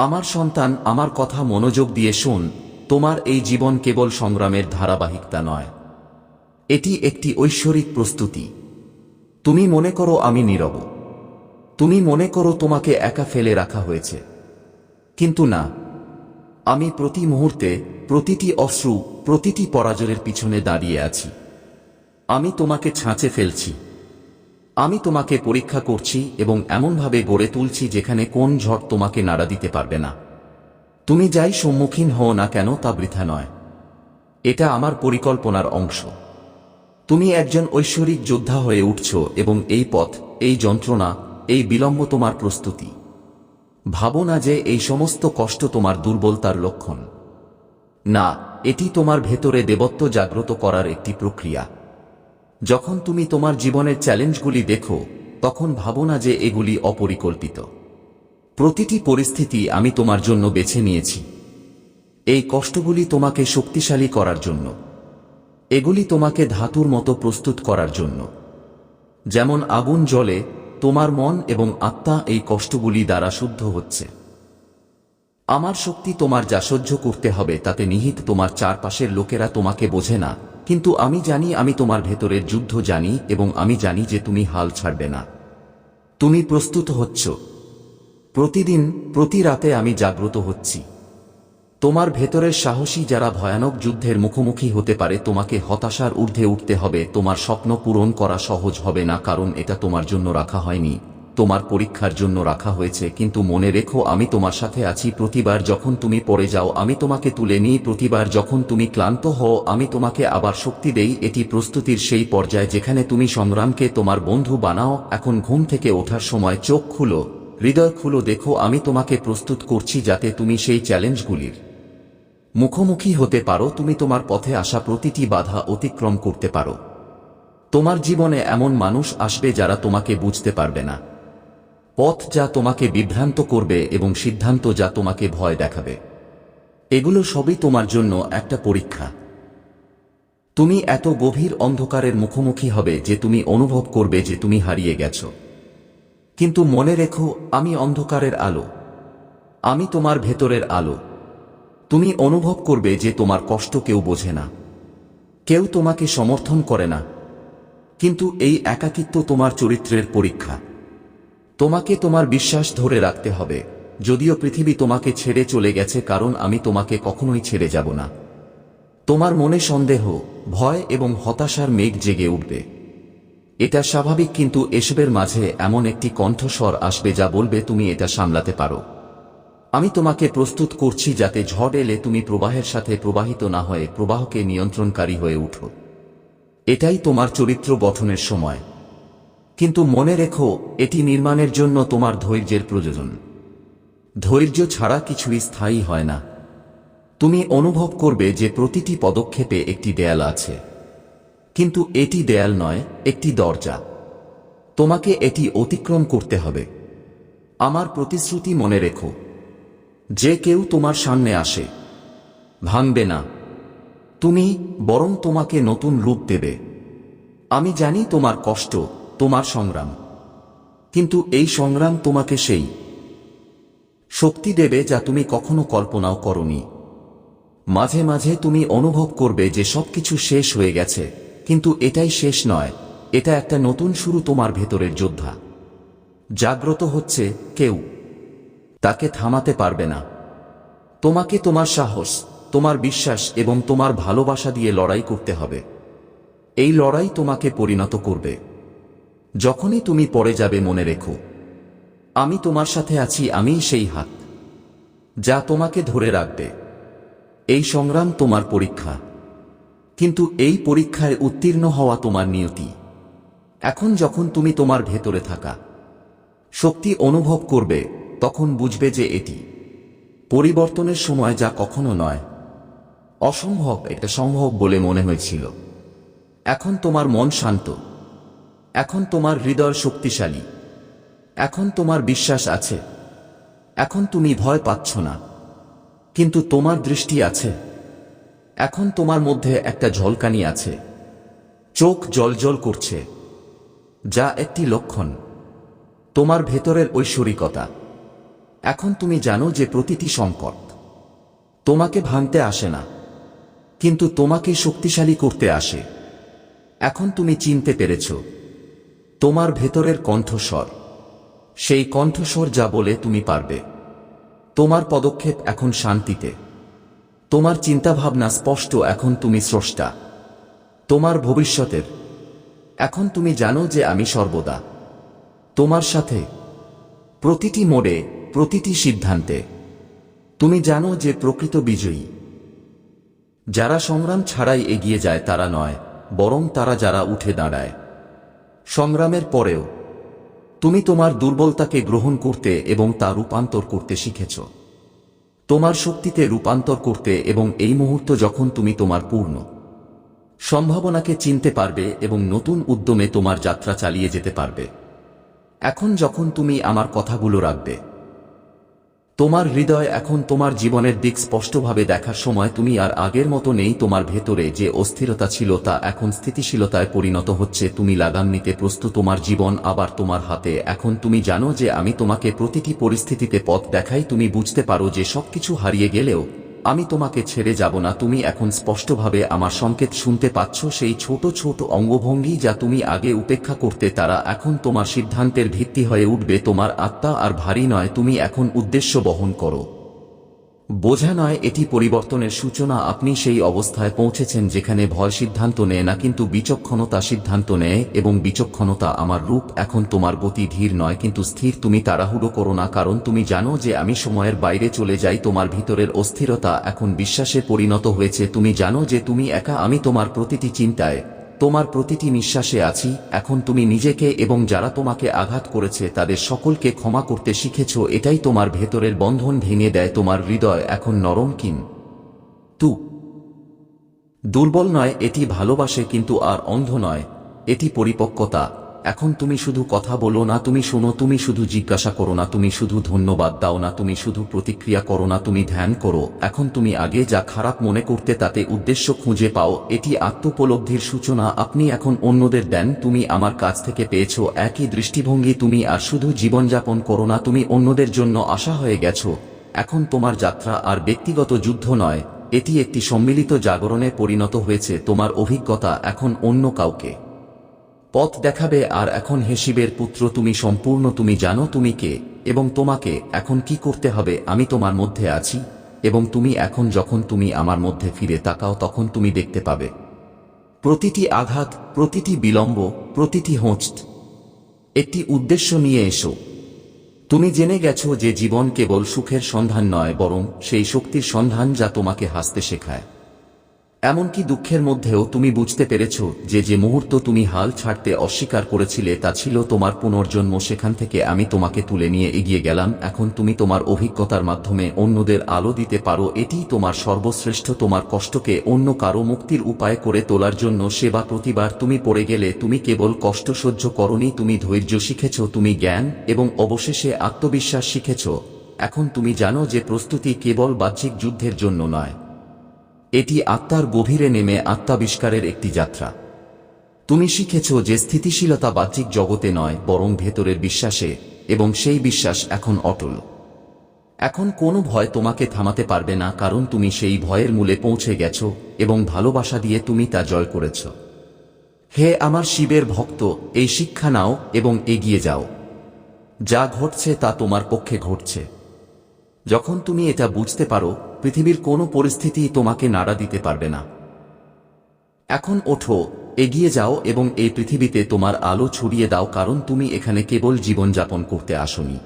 আমার সন্তান আমার কথা মনোযোগ দিয়ে শোন, তোমার এই জীবন কেবল সংগ্রামের ধারাবাহিকতা নয়। এটি একটি ঐশ্বরিক প্রস্তুতি। তুমি মনে করো আমি নীরব। তুমি মনে করো তোমাকে একা ফেলে রাখা হয়েছে। কিন্তু না, আমি প্রতি মুহূর্তে প্রতিটি অশ্রু, প্রতিটি পরাজয়ের পিছনে দাঁড়িয়ে আছি। আমি তোমাকে ছাঁচে ফেলছি। আমি তোমাকে পরীক্ষা করছি এবং এমনভাবে গড়ে তুলছি যেখানে কোন ঝড় তোমাকে নাড়া দিতে পারবে না। তুমি যাই সম্মুখীন হও না কেন তা বৃথা নয়। এটা আমার পরিকল্পনার অংশ। তুমি একজন ঐশ্বরিক যোদ্ধা হয়ে উঠছ এবং এই পথ, এই যন্ত্রণা, এই বিলম্ব তোমার প্রস্তুতি। ভাবো না যে এই সমস্ত কষ্ট তোমার দুর্বলতার লক্ষণ। না, এটি তোমার ভেতরে দেবত্ব জাগ্রত করার একটি প্রক্রিয়া। যখন তুমি তোমার জীবনের চ্যালেঞ্জগুলি দেখো, তখন ভাবো না যে এগুলি অপরিকল্পিত। প্রতিটি পরিস্থিতি আমি তোমার জন্য বেছে নিয়েছি। এই কষ্টগুলি তোমাকে শক্তিশালী করার জন্য। এগুলি তোমাকে ধাতুর মতো প্রস্তুত করার জন্য। যেমন আগুন জলে তোমার মন এবং আত্মা এই কষ্টগুলি দ্বারা শুদ্ধ হচ্ছে। আমার শক্তি তোমার যা সহ্য করতে হবে, তাতে নিহিত তোমার চারপাশের লোকেরা তোমাকে বোঝে না। কিন্তু আমি জানি আমি তোমার ভেতরের যুদ্ধ জানি এবং আমি জানি যে তুমি হাল ছাড়বে না। তুমি প্রস্তুত হচ্ছ। প্রতিদিন, প্রতি রাতে আমি জাগ্রত হচ্ছি। তোমার ভেতরের সাহসী যারা ভয়ানক যুদ্ধের মুখোমুখি হতে পারে, তোমাকে হতাশার ঊর্ধ্বে উঠতে হবে। তোমার স্বপ্ন পূরণ করা সহজ হবে না, কারণ এটা তোমার জন্য রাখা হয়নি। তোমার পরীক্ষার জন্য রাখা হয়েছে, কিন্তু মনে রেখো আমি তোমার সাথে আছি প্রতিবার যখন তুমি পড়ে যাও, আমি তোমাকে তুলে নিই প্রতিবার যখন তুমি ক্লান্ত হও, আমি তোমাকে আবার শক্তি দেই, এটি প্রস্তুতির সেই পর্যায়ে যেখানে তুমি সংগ্রামকে তোমার বন্ধু বানাও, এখন ঘুম থেকে ওঠার সময় চোখ খুলো, হৃদয় খুলো, দেখো আমি তোমাকে প্রস্তুত করছি যাতে তুমি সেই চ্যালেঞ্জগুলির মুখোমুখি হতে পারো, তুমি তোমার পথে আসা প্রতিটি বাধা অতিক্রম করতে পারো। তোমার জীবনে এমন মানুষ আসবে যারা তোমাকে বুঝতে পারবে না। পথ যা তোমাকে বিভ্রান্ত করবে এবং সিদ্ধান্ত যা তোমাকে ভয় দেখাবে। এগুলো সবই তোমার জন্য একটা পরীক্ষা। তুমি এত গভীর অন্ধকারের মুখোমুখি হবে যে তুমি অনুভব করবে যে তুমি হারিয়ে গেছ। কিন্তু মনে রেখো, আমি অন্ধকারের আলো। আমি তোমার ভেতরের আলো। তুমি অনুভব করবে যে তোমার কষ্ট কেউ বোঝে না। কেউ তোমাকে সমর্থন করে না। কিন্তু এই একাকিত্ব তোমার চরিত্রের পরীক্ষা। তোমাকে তোমার বিশ্বাস ধরে রাখতে হবে। যদিও পৃথিবী তোমাকে ছেড়ে চলে গেছে কারণ আমি তোমাকে কখনোই ছেড়ে যাব না। তোমার মনে সন্দেহ, ভয় এবং হতাশার মেঘ জেগে উঠবে। এটা স্বাভাবিক কিন্তু এসবের মাঝে এমন একটি কণ্ঠস্বর আসবে যা বলবে, তুমি এটা সামলাতে পারো। আমি তোমাকে প্রস্তুত করছি যাতে ঝড় এলে তুমি প্রবাহের সাথে প্রবাহিত না হয়ে প্রবাহকে নিয়ন্ত্রণকারী হয়ে উঠো। এটাই তোমার চরিত্র গঠনের সময়। কিন্তু মনে রেখো, এটি নির্মাণের জন্য তোমার ধৈর্যের প্রয়োজন। ধৈর্য ছাড়া কিছুই স্থায়ী হয় না। তুমি অনুভব করবে যে প্রতিটি পদক্ষেপে একটি দেয়াল আছে। কিন্তু এটি দেয়াল নয়, একটি দরজা। তোমাকে এটি অতিক্রম করতে হবে। আমার প্রতিশ্রুতি মনে রেখো। যে কেউ তোমার সামনে আসে। ভাঙবে না। তুমি বরং তোমাকে নতুন রূপ দেবে। আমি জানি তোমার কষ্ট। তোমার সংগ্রাম। কিন্তু এই সংগ্রাম তোমাকে সেই শক্তি দেবে যা তুমি কখনো কল্পনাও করনি। মাঝে মাঝে তুমি অনুভব করবে যে সবকিছু শেষ হয়ে গেছে, কিন্তু এটাই শেষ নয়, এটা একটা নতুন শুরু তোমার ভেতরের যোদ্ধা। জাগ্রত হচ্ছে কেউ, তাকে থামাতে পারবে না। তোমাকে তোমার সাহস, তোমার বিশ্বাস এবং তোমার ভালোবাসা দিয়ে লড়াই করতে হবে। এই লড়াই তোমাকে পরিণত করবে। যখনই তুমি পড়ে যাবে মনে রেখো। আমি তোমার সাথে আছি আমিই সেই হাত যা তোমাকে ধরে রাখবে। এই সংগ্রাম তোমার পরীক্ষা। কিন্তু এই পরীক্ষায় উত্তীর্ণ হওয়া তোমার নিয়তি। এখন যখন তুমি তোমার ভেতরে থাকা, শক্তি অনুভব করবে, তখন বুঝবে যে এটি পরিবর্তনের সময় যা কখনো নয়। অসম্ভব, এটা সম্ভব বলে মনে হয়েছিল। এখন তোমার মন শান্ত। এখন তোমার হৃদয় শক্তিশালী। এখন তোমার বিশ্বাস আছে। এখন তুমি ভয় পাচ্ছ না। কিন্তু তোমার দৃষ্টি আছে। এখন তোমার মধ্যে একটা ঝলকানি আছে। চোখ জলজল করছে। যা একটি লক্ষণ। তোমার ভেতরের ঐশ্বরিকতা। এখন তুমি জানো যে প্রতিটি সংকট তোমাকে ভাঙতে আসে না। কিন্তু তোমাকে শক্তিশালী করতে আসে। এখন তুমি চিনতে পেরেছ। তোমার ভেতরের কণ্ঠস্বর। সেই কণ্ঠস্বর যা বলে তুমি পারবে। তোমার পদক্ষেপ এখন শান্তিতে। তোমার চিন্তাভাবনা স্পষ্ট এখন তুমি স্রষ্টা। তোমার ভবিষ্যতের। এখন তুমি জানো যে আমি সর্বদা। তোমার সাথে। প্রতিটি মোড়ে, প্রতিটি সিদ্ধান্তে। তুমি জানো যে প্রকৃত বিজয়ী। যারা সংগ্রাম ছাড়াই এগিয়ে যায় তারা নয়, বরং তারা যারা উঠে দাঁড়ায়। সংগ্রামের পরেও, তুমি তোমার দুর্বলতাকে গ্রহণ করতে এবং তা রূপান্তর করতে শিখেছ। তোমার শক্তিতে রূপান্তর করতে এবং এই মুহূর্ত যখন তুমি তোমার পূর্ণ সম্ভাবনাকে চিনতে পারবে এবং নতুন উদ্যমে তোমার যাত্রা চালিয়ে যেতে পারবে। এখন যখন তুমি আমার কথাগুলো রাখবে তোমার হৃদয় এখন তোমার জীবনের দিক স্পষ্টভাবে দেখার সময় তুমি আর আগের মতো নেই তোমার ভেতরে যে অস্থিরতা ছিল তা এখন স্থিতিশীলতায় পরিণত হচ্ছে, তুমি লাগান নিতে প্রস্তুত তোমার জীবন, আবার তোমার হাতে। এখন তুমি জানো যে আমি তোমাকে প্রতিটি পরিস্থিতিতে পথ দেখাই, তুমি বুঝতে পারো যে সবকিছু হারিয়ে গেলেও আমি তোমাকে ছেড়ে যাব না, তুমি এখন স্পষ্টভাবে আমার সংকেত শুনতে পাচ্ছ, সেই ছোট ছোট অঙ্গভঙ্গি যা তুমি আগে উপেক্ষা করতে, তারা এখন তোমার সিদ্ধান্তের ভিত্তি হয়ে উঠবে, তোমার আত্মা আর ভারী নয়, তুমি এখন উদ্দেশ্য বহন করো। বোঝা নয় এটি পরিবর্তনের সূচনা, আপনি সেই অবস্থায় পৌঁছেছেন যেখানে ভয় সিদ্ধান্ত নেয় না কিন্তু বিচক্ষণতা সিদ্ধান্ত নেয় এবং বিচক্ষণতা আমার রূপ, এখন তোমার গতি ধীর নয় কিন্তু স্থির, তুমি তাড়াহুড়ো করো না কারণ তুমি জানো যে আমি সময়ের বাইরে চলে যাই, তোমার ভিতরের অস্থিরতা এখন বিশ্বাসে পরিণত হয়েছে, তুমি জানো যে তুমি একা, আমি তোমার প্রতিটি চিন্তায় তোমার প্রতিটি নিঃশ্বাসে আছি, এখন তুমি নিজেকে এবং যারা তোমাকে আঘাত করেছে তাদের সকলকে ক্ষমা করতে শিখেছ, এটাই তোমার ভেতরের বন্ধন ভেঙে দেয়, তোমার হৃদয় এখন নরম কিন। তু। দুর্বল নয়, এটি ভালোবাসে কিন্তু আর অন্ধ নয়, এটি পরিপক্কতা। এখন তুমি শুধু কথা বলো না, তুমি শোনো, তুমি শুধু জিজ্ঞাসা করো না, তুমি শুধু ধন্যবাদ দাও না, তুমি শুধু প্রতিক্রিয়া করো না, তুমি ধ্যান করো। এখন তুমি আগে যা খারাপ মনে করতে তাতে উদ্দেশ্য খুঁজে পাও, এটি আত্মোপলব্ধির সূচনা, আপনি এখন অন্যদের দেন, তুমি আমার কাছ থেকে পেয়েছ একই দৃষ্টিভঙ্গি, তুমি আর শুধু জীবনযাপন করো না, তুমি অন্যদের জন্য আশা হয়ে গেছো। এখন তোমার যাত্রা আর ব্যক্তিগত যুদ্ধ নয়, এটি একটি সম্মিলিত জাগরণে পরিণত হয়েছে, তোমার অভিজ্ঞতা এখন অন্য কাউকে। পথ দেখাবে আর এখন হেসিবের পুত্র, তুমি সম্পূর্ণ তুমি জানো তুমি কে, এবং তোমাকে এখন কি করতে হবে আমি তোমার মধ্যে আছি, এবং তুমি এখন যখন তুমি আমার মধ্যে ফিরে তাকাও তখন তুমি দেখতে পাবে। প্রতিটি আঘাত, প্রতিটি বিলম্ব, প্রতিটি হোঁচট। একটি উদ্দেশ্য নিয়ে এসো। তুমি জেনে গেছো যে জীবন কেবল সুখের সন্ধান নয়, বরং সেই শক্তির সন্ধান যা তোমাকে হাসতে শেখায়। এমনকি দুঃখের মধ্যেও তুমি বুঝতে পেরেছ যে যে মুহূর্ত তুমি হাল ছাড়তে অস্বীকার করেছিলে তা ছিল তোমার পুনর্জন্ম সেখান থেকে আমি তোমাকে তুলে নিয়ে এগিয়ে গেলাম। এখন তুমি তোমার অভিজ্ঞতার মাধ্যমে অন্যদের আলো দিতে পারো। এটিই তোমার সর্বশ্রেষ্ঠ তোমার কষ্টকে অন্য কারও মুক্তির উপায় করে তোলার জন্য সেবা প্রতিবার তুমি পড়ে গেলে তুমি কেবল কষ্ট সহ্য করনি, তুমি ধৈর্য শিখেছ, তুমি জ্ঞান এবং অবশেষে আত্মবিশ্বাস শিখেছ। এখন তুমি জানো যে প্রস্তুতি কেবল বাহ্যিক যুদ্ধের জন্য নয়। এটি আত্মার গভীরে নেমে আত্মাবিষ্কারের একটি যাত্রা। তুমি শিখেছ যে স্থিতিশীলতা বাহ্যিক জগতে নয়, বরং ভেতরের বিশ্বাসে, এবং সেই বিশ্বাস এখন অটল। এখন কোনো ভয় তোমাকে থামাতে পারবে না, কারণ তুমি সেই ভয়ের মূলে পৌঁছে গেছ, এবং ভালোবাসা দিয়ে তুমি তা জয় করেছ। হে আমার শিবের ভক্ত, এই শিক্ষা নাও, এবং এগিয়ে যাও। যা ঘটছে তা তোমার পক্ষে ঘটছে। যখন তুমি এটা বুঝতে পারো পৃথিবীর কোনো পরিস্থিতি তোমাকে নাড়া দিতে পারবে না। এখন ওঠো, এগিয়ে যাও এবং এই পৃথিবীতে তোমার আলো ছড়িয়ে দাও কারণ তুমি এখানে কেবল জীবনযাপন করতে আসনি।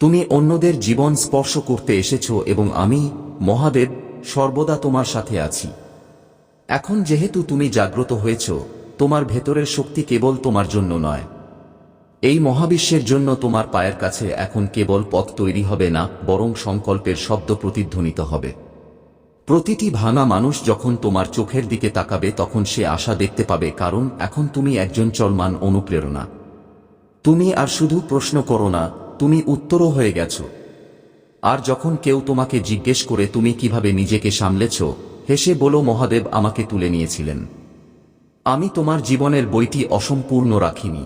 তুমি অন্যদের জীবন স্পর্শ করতে এসেছ এবং আমি, মহাদেব, সর্বদা তোমার সাথে আছি। এখন যেহেতু তুমি জাগ্রত হয়েছ, তোমার ভেতরের শক্তি কেবল তোমার জন্য নয়। এই মহাবিশ্বের জন্য তোমার পায়ের কাছে এখন কেবল পথ তৈরি হবে না, বরং সংকল্পের শব্দ প্রতিধ্বনিত হবে। প্রতিটি ভাঙা মানুষ যখন তোমার চোখের দিকে তাকাবে, তখন সে আশা দেখতে পাবে, কারণ এখন তুমি একজন চলমান অনুপ্রেরণা। তুমি আর শুধু প্রশ্ন করো না, তুমি উত্তরও হয়ে গেছ। আর যখন কেউ তোমাকে জিজ্ঞেস করে, তুমি কীভাবে নিজেকে সামলেছ? হেসে বলো, মহাদেব আমাকে তুলে নিয়েছিলেন। আমি তোমার জীবনের বইটি অসম্পূর্ণ রাখিনি।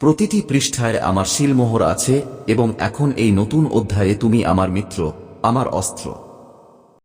প্রতিটি পৃষ্ঠায় আমার শিলমোহর আছে এবং এখন এই নতুন অধ্যায়ে তুমি আমার মিত্র, আমার অস্ত্র।